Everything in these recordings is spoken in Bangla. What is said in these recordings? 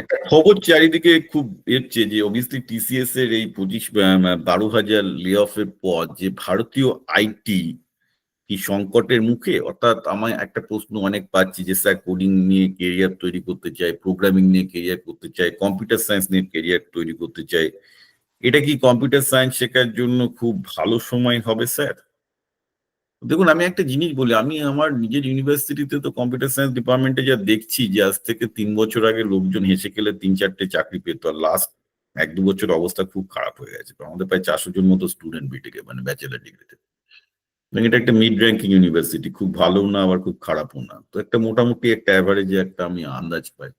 একটা খবর চারিদিকে খুব এসছে যে অবভিয়াসলি টিসিএস এর এই পঁচিশ বারো হাজার লে অফের পর যে ভারতীয় আইটি কি সংকটের মুখে, অর্থাৎ আমার একটা প্রশ্ন অনেক পাচ্ছি যে স্যার কোডিং নিয়ে কেরিয়ার তৈরি করতে চাই প্রোগ্রামিং নিয়ে কেরিয়ার করতে চাই কম্পিউটার সায়েন্স নিয়ে কেরিয়ার তৈরি করতে চাই এটা কি কম্পিউটার সায়েন্স শেখার জন্য খুব ভালো সময় হবে, স্যার? দেখুন, আমি একটা জিনিস বলি, আমি আমার নিজের ইউনিভার্সিটিতে তো কম্পিউটার সায়েন্স ডিপার্টমেন্টে যা দেখছি যে আজ থেকে তিন বছর আগে লোকজন হেসে খেলে তিন চারটে চাকরি পেত আর লাস্ট এক দু বছর অবস্থা খুব খারাপ হয়ে গেছে। আমাদের প্রায় চারশো জন মতো স্টুডেন্ট বিটেকে মানে ব্যাচেলার ডিগ্রিতে এটা একটা মিড র্যাঙ্কিং ইউনিভার্সিটি খুব ভালো না, আবার খুব খারাপও না। তো একটা মোটামুটি একটা অ্যাভারেজে একটা আমি আন্দাজ পাই।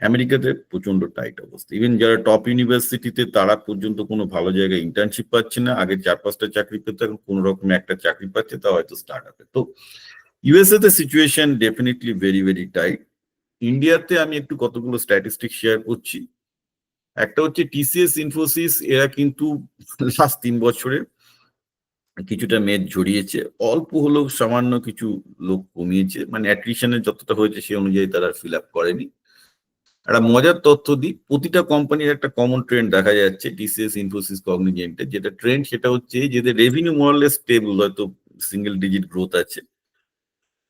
আমেরিকাতে প্রচণ্ড টাইট অবস্থা। ইভেন যারা টপ ইউনিভার্সিটিতে তারা পর্যন্ত কোনো ভালো জায়গায় ইন্টার্নশিপ পাচ্ছে না। আগে চার পাঁচটা চাকরি পেতে, এখন কোনো রকম একটা চাকরি পাচ্ছে, তা হয়তো স্টার্ট আপে তো ইউএসএ তে situation definitely very very tight ইন্ডিয়াতে আমি একটু কতগুলো স্ট্যাটিস্টিক শেয়ার করছি। একটা হচ্ছে টিসিএস ইনফোসিস এরা কিন্তু লাস্ট তিন বছরে কিছুটা মেদ ঝরিয়েছে। অল্প হলেও সামান্য কিছু লোক কমিয়েছে। মানে অ্যাট্রিশনের যতটা হয়েছে, সে অনুযায়ী তারা ফিল আপ করেনি। একটা মজার তথ্য দিই, প্রতিটা কোম্পানির একটা কমন ট্রেন্ড দেখা যাচ্ছে টিসিএস ইনফোসিস কগনিজেন্টে যেটা ট্রেন্ড সেটা হচ্ছে যেদের revenue more or less stable হয়তো সিঙ্গেল ডিজিট গ্রোথ আছে।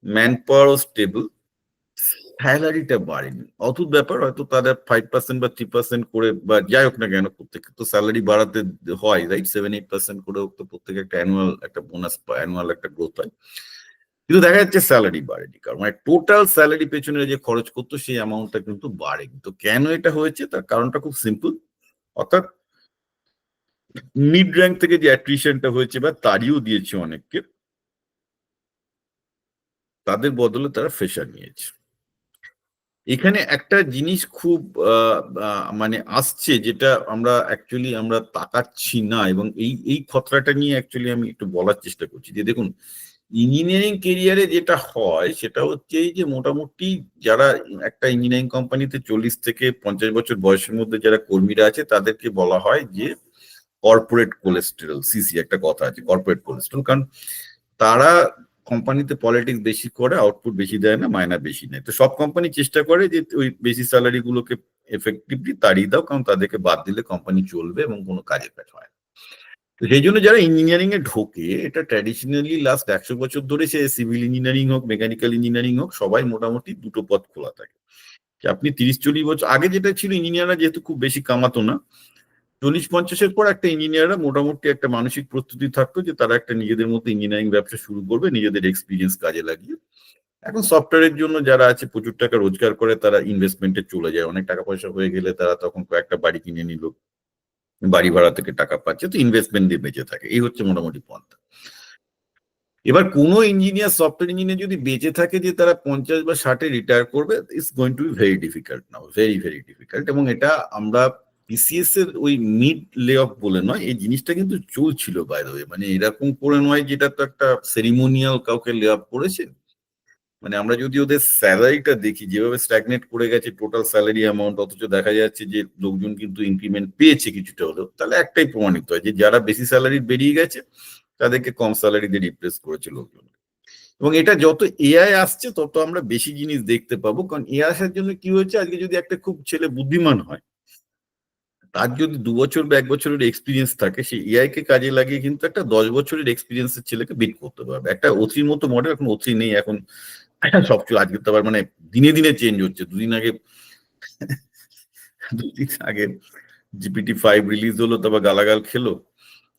ম্যান পাওয়ারও স্টেবল স্যালারিটা বাড়েনি। অদ্ভুত ব্যাপার, হয়তো তাদের ফাইভ পার্সেন্ট বা থ্রি পার্সেন্ট করে বা যাই হোক না কেন, প্রত্যেকে তো স্যালারি বাড়াতে হয় রাইট সেভেন এইট পার্সেন্ট করে হোক তো প্রত্যেকে একটা অ্যানুয়াল একটা বোনাস অ্যানুয়াল একটা গ্রোথ হয়। কিন্তু দেখা যাচ্ছে স্যালারি বাড়েনি, কারণ মানে টোটাল স্যালারি পেছনে যে খরচ করতো, সেই অ্যামাউন্টটা কিন্তু বাড়েনি। তো কেন এটা হয়েছে? তার কারণটা খুব সিম্পল অর্থাৎ মিড র্যাঙ্ক থেকে যে অ্যাট্রিশনটা হয়েছে বা তাড়িয়েও দিয়েছে অনেককে, তাদের বদলে তারা ফ্রেশার নিয়েছে। এখানে একটা জিনিস খুব মানে আসছে যেটা আমরা অ্যাকচুয়ালি আমরা তাকাচ্ছি না এবং এই এই খতরাটা নিয়ে অ্যাকচুয়ালি আমি একটু বলার চেষ্টা করছি। যে দেখুন ইঞ্জিনিয়ারিং কেরিয়ারে যেটা হয়, সেটা হচ্ছে যে মোটামুটি যারা একটা ইঞ্জিনিয়ারিং কোম্পানিতে চল্লিশ থেকে পঞ্চাশ বছর বয়সের মধ্যে যারা কর্মীরা আছে, তাদেরকে বলা হয় যে কর্পোরেট কোলেস্টেরল সিসি একটা কথা আছে কর্পোরেট কোলেস্টেরল কারণ তারা কোম্পানিতে পলিটিক্স বেশি করে আউটপুট বেশি দেয় না মাইনা বেশি নেয়। তো সব কোম্পানি চেষ্টা করে যে ওই বেশি স্যালারি গুলোকে এফেক্টিভলি তাড়িয়ে দাও, কারণ তাদেরকে বাদ দিলে কোম্পানি চলবে এবং কোনো কাজে কাজ হয় তো সেই জন্য যারা ইঞ্জিনিয়ারিং এ ঢোকে, এটা ট্র্যাডিশনালি লাস্ট একশো বছর ধরে সে সিভিল ইঞ্জিনিয়ারিং হোক মেকানিক্যাল ইঞ্জিনিয়ারিং হোক, সবাই মোটামুটি দুটো পথ খোলা থাকে। আপনি তিরিশ চল্লিশ বছর, আগে যেটা ছিল ইঞ্জিনিয়াররা যেহেতু খুব বেশি কামাতো না, চল্লিশ পঞ্চাশের পর একটা ইঞ্জিনিয়াররা মোটামুটি একটা মানসিক প্রস্তুতি থাকতো যে তারা একটা নিজেদের মতো ইঞ্জিনিয়ারিং ব্যবসা শুরু করবে, নিজেদের এক্সপিরিয়েন্স কাজে লাগিয়ে। এখন সফটওয়্যারের জন্য যারা আছে, প্রচুর টাকা রোজগার করে তারা ইনভেস্টমেন্টে চলে যায়। অনেক টাকা পয়সা হয়ে গেলে তারা তখন কয়েকটা বাড়ি কিনে নিল। বাড়ি ভাড়া থেকে টাকা পাচ্ছে, তো ইনভেস্টমেন্ট দিয়ে বেঁচে থাকে। এই হচ্ছে মোটামুটি পন্থা। এবার কোনো ইঞ্জিনিয়ার সফটওয়্যার ইঞ্জিনিয়ার যদি বেঁচে থাকে যে তারা পঞ্চাশ বা ষাটে রিটায়ার করবে it's going to be very difficult now very very difficult এবং এটা আমরা পিসিএস এর ওই মিড লে অফ বলে নয়, এই জিনিসটা কিন্তু চলছিল বাইরে মানে এরকম করে নয় যেটা তো একটা সেরিমোনিয়াল কাউকে লে অফ করেছে। মানে আমরা যদি ওদের স্যালারিটা দেখি, যেভাবে স্ট্যাগনেট করে গেছে টোটাল স্যালারি অ্যামাউন্ট অথচ দেখা যাচ্ছে যে লোকজন কিন্তু ইনক্রিমেন্ট পেয়েছে কিছুটা হলেও, তাহলে একটাই প্রমাণিত হয় যে যারা বেশি স্যালারি বেরিয়ে গেছে, তাদেরকে কম স্যালারি দিয়ে রিপ্লেস করেছে লোকজন। এবং এটা যত এআই আসছে, তত আমরা বেশি জিনিস দেখতে পাবো, কারণ এআই আসার জন্য কি হয়েছে, আজকে যদি একটা খুব ছেলে বুদ্ধিমান হয়, তার যদি দু বছর বা এক বছরের এক্সপিরিয়েন্স থাকে সেই এআই কে কাজে লাগিয়ে কিন্তু একটা দশ বছরের এক্সপিরিয়েন্সের ছেলেকে বিট করতে পারবে। একটা ওথির মতো মডেল এখন ওথি নেই, এখন সবচেয়ে আজকে তো আবার মানে দিনে দিনে চেঞ্জ হচ্ছে। দুদিন আগে দুদিন আগে জিপিটি ফাইভ রিলিজ হলো, তারপর গালাগাল খেলো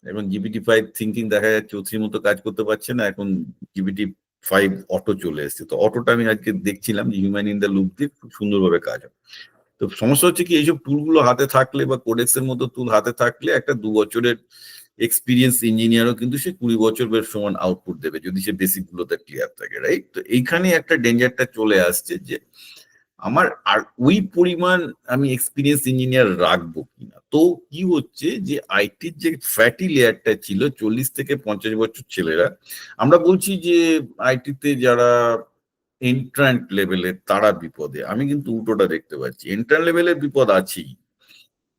এবং জিপিটি ফাইভ থিঙ্কিং দেখা যাচ্ছে ওথির মতো কাজ করতে পারছে না, এখন জিপিটি ফাইভ অটো চলে এসছে। তো অটোটা আমি আজকে দেখছিলাম যে হিউম্যান ইন দ্য লুপ দিয়ে খুব সুন্দরভাবে কাজ হয়। তো সমস্যা হচ্ছে কি, এইসব টুলগুলো হাতে থাকলে বা কোডেক্সের মতো টুল হাতে থাকলে একটা দু বছরের এক্সপিরিয়েন্স ইঞ্জিনিয়ারও কিন্তু সে কুড়ি বছর বের সমান আউটপুট দেবে, যদি সে বেসিক গুলোতে ক্লিয়ার থাকে রাইট তো এইখানে একটা ডেঞ্জারটা চলে আসছে যে, আমার আর ওই পরিমাণ আমি এক্সপিরিয়েন্স ইঞ্জিনিয়ার রাখব কিনা? তো কি হচ্ছে যে আইটির যে ফ্যাটি লেয়ারটা ছিল, চল্লিশ থেকে পঞ্চাশ বছর ছেলেরা, আমরা বলছি যে আইটিতে যারা এন্ট্রান্ট লেভেলের তারা বিপদে। আমি কিন্তু উল্টোটা দেখতে পাচ্ছি। এন্ট্রান্ট লেভেলের বিপদ আছেই।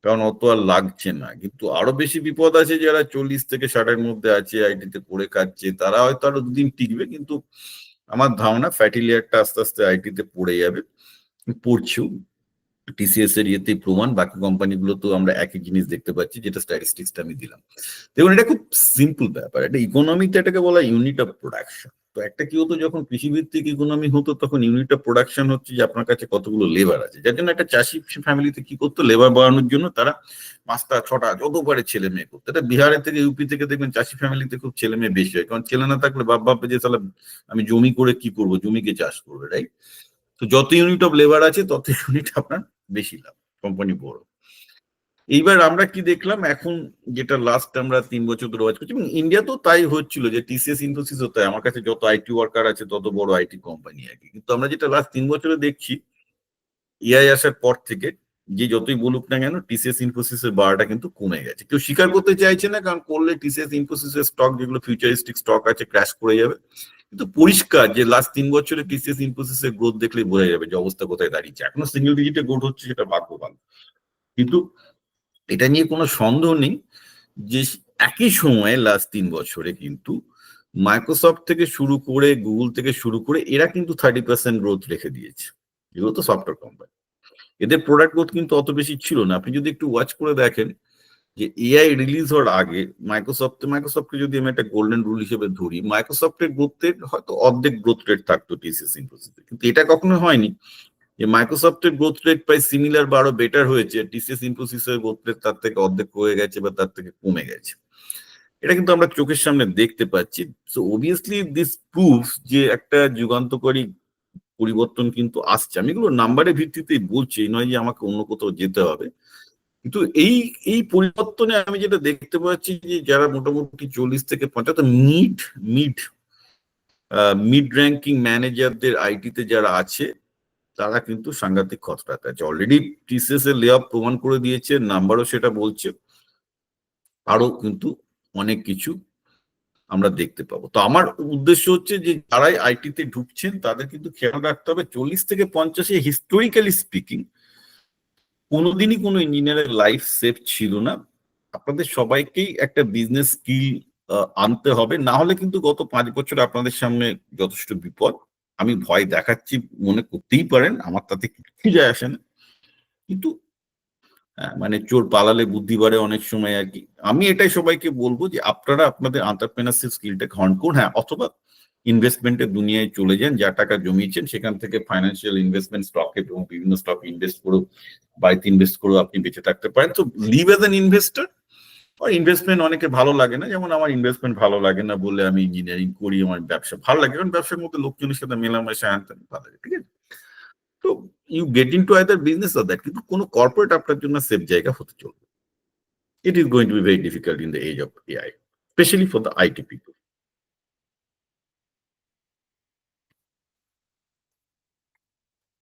কারণ অত আর লাগছে না। কিন্তু আরও বেশি বিপদ আছে যারা চল্লিশ থেকে ষাটের মধ্যে আছে, আইটিতে পড়ে খাচ্ছে তারা হয়তো আরও দুদিন টিকবে, কিন্তু আমার ধারণা ফ্যাটি লেয়ারটা আস্তে আস্তে আইটিতে পড়ে যাবে, পড়ছেও। টিসিএস এর ইয়েতে প্রমাণ, বাকি কোম্পানিগুলো তো আমরা একই জিনিস দেখতে পাচ্ছি, যেটা স্ট্যাটিস্টিক্সটা আমি দিলাম। দেখুন, এটা খুব সিম্পল ব্যাপার, এটা ইকোনমিতে এটাকে বলা ইউনিট অফ প্রোডাকশন তো একটা কি হতো, যখন কৃষিভিত্তিক ইকোনমি হতো, তখন ইউনিট অফ প্রোডাকশন হচ্ছে যে আপনার কাছে কতগুলো লেবার আছে। যার জন্য একটা চাষি ফ্যামিলিতে কি করতো লেবার বাড়ানোর জন্য তারা পাঁচটা, ছটা, যত পারে ছেলে মেয়ে করতো। এটা বিহারের থেকে ইউপি থেকে দেখবেন চাষি ফ্যামিলিতে খুব ছেলে মেয়ে বেশি হয়। কারণ ছেলে না থাকলে বাপ বাপে যে, তাহলে আমি জমি করে কি করব? জমিকে চাষ করবে রাইট তো যত ইউনিট অফ লেবার আছে, তত ইউনিট আপনার বেশি লাভ কোম্পানি বড়। এইবার আমরা কি দেখলাম? এখন যেটা লাস্ট আমরা তিন বছর ধরে করছি, এবং ইন্ডিয়াতেও তাই হচ্ছিল যে টিসিএস ইনফোসিস হতো আমার কাছে যত আইটি ওয়ার্কার আছে, তত বড় আইটি কোম্পানি আর কি। কিন্তু আমরা যেটা লাস্ট তিন বছরে দেখছি এআই আসার পর থেকে যে যতই বলুক না কেন টিসিএস ইনফোসিসের বারটা কিন্তু কমে গেছে। কেউ স্বীকার করতে চাইছে না, কারণ করলে টিসিএস ইনফোসিসের স্টক যেগুলো ফিউচারিস্টিক স্টক আছে ক্র্যাশ করে যাবে। কিন্তু পরিষ্কার যে লাস্ট তিন বছরে টিসিএস ইনফোসিসের গ্রোথ দেখলে বোঝা যাবে যে অবস্থা কোথায় দাঁড়িয়েছে। এখনও সিঙ্গেল ডিজিটে গ্রোথ হচ্ছে সেটা ভাগ্যবান কিন্তু এটা নিয়ে কোনো সন্দেহ নেই যে একই সময়ে লাস্ট তিন বছরে কিন্তু মাইক্রোসফট থেকে শুরু করে গুগল থেকে শুরু করে এরা কিন্তু থার্টি পার্সেন্ট গ্রোথ রেখে দিয়েছে। এগুলো তো সফটওয়্যার কোম্পানি এদের প্রোডাক্ট গ্রোথ কিন্তু অত বেশি ছিল না। আপনি যদি একটু ওয়াচ করে দেখেন যে এআই রিলিজ হওয়ার আগে মাইক্রোসফট মাইক্রোসফটকে যদি আমি একটা গোল্ডেন রুল হিসেবে ধরি মাইক্রোসফটের গ্রোথ রেট হয়তো অর্ধেক গ্রোথ রেট থাকতো টিসিএস ইনফোসিসে কিন্তু এটা কখনো হয়নি। যে মাইক্রোসফটের গ্রোথ রেট প্রায় সিমিলার বা আরও বেটার হয়েছে টিসিএস ইনফোসিসের গ্রোথ রেট তার থেকে অর্ধেক হয়ে গেছে বা তার থেকে কমে গেছে। এটা কিন্তু আমরা চোখের সামনে দেখতে পাচ্ছি। সো অবভিয়াসলি দিস প্রুফ যে একটা যুগান্তকারী পরিবর্তন কিন্তু আসছে। আমি এগুলো নাম্বারের ভিত্তিতেই বলছি, এই নয় যে আমাকে অন্য কোথাও যেতে হবে। কিন্তু এই এই পরিবর্তনে আমি যেটা দেখতে পাচ্ছি যে যারা মোটামুটি চল্লিশ থেকে পঞ্চাশ মিড মিড মিড র্যাঙ্কিং ম্যানেজারদের আইটিতে যারা আছে তারা কিন্তু সাংঘাতিক খতরাতে আছে অলরেডি টিসিএস এর লে প্রমাণ করে দিয়েছে নাম্বারও সেটা বলছে। আরও কিন্তু অনেক কিছু আমরা দেখতে পাবো। তো আমার উদ্দেশ্য হচ্ছে যে যারাই আইটিতে ঢুকছেন, তাদের কিন্তু খেয়াল রাখতে হবে, চল্লিশ থেকে পঞ্চাশে হিস্টোরিক্যালি স্পিকিং কোনোদিনই কোনো ইঞ্জিনিয়ারের লাইফ সেফ ছিল না। আপনাদের সবাইকেই একটা বিজনেস স্কিল আনতে হবে। না হলে কিন্তু গত পাঁচ বছর আপনাদের সামনে যথেষ্ট বিপদ। আমি ভয় দেখাচ্ছি, মনে করতেই পারেন, আমার তাতে কিছু যায় আসে না। কিন্তু মানে চোর পালালে বুদ্ধি বাড়ে অনেক সময় আর কি। আমি এটাই সবাইকে বলব যে আপনারা আপনাদের আন্টারপ্রেনারশিপ স্কিলটাকে হর্ন করুন। হ্যাঁ অথবা ইনভেস্টমেন্টের দুনিয়ায় চলে যান, যা টাকা জমিয়েছেন, সেখান থেকে ফাইন্যান্সিয়াল ইনভেস্টমেন্ট স্টকে এবং বিভিন্ন স্টকে ইনভেস্ট করেও, বাড়িতে ইনভেস্ট করেও আপনি বেঁচে থাকতে পারেন। তো live as an investor investment অনেকে ভালো লাগে না। যেমন আমার ইনভেস্টমেন্ট ভালো লাগে না বলে আমি ইঞ্জিনিয়ারিং করি, আমার ব্যবসা ভালো লাগে। কারণ ব্যবসার মধ্যে লোকজনের সাথে মেলামেশা আনতে ভালো লাগে, ঠিক আছে? তো you get into either business or that কিন্তু কোনো কর্পোরেট আপনার জন্য সেফ জায়গা হতে চলবে। It is going to be very difficult in the age of AI specially for the IT people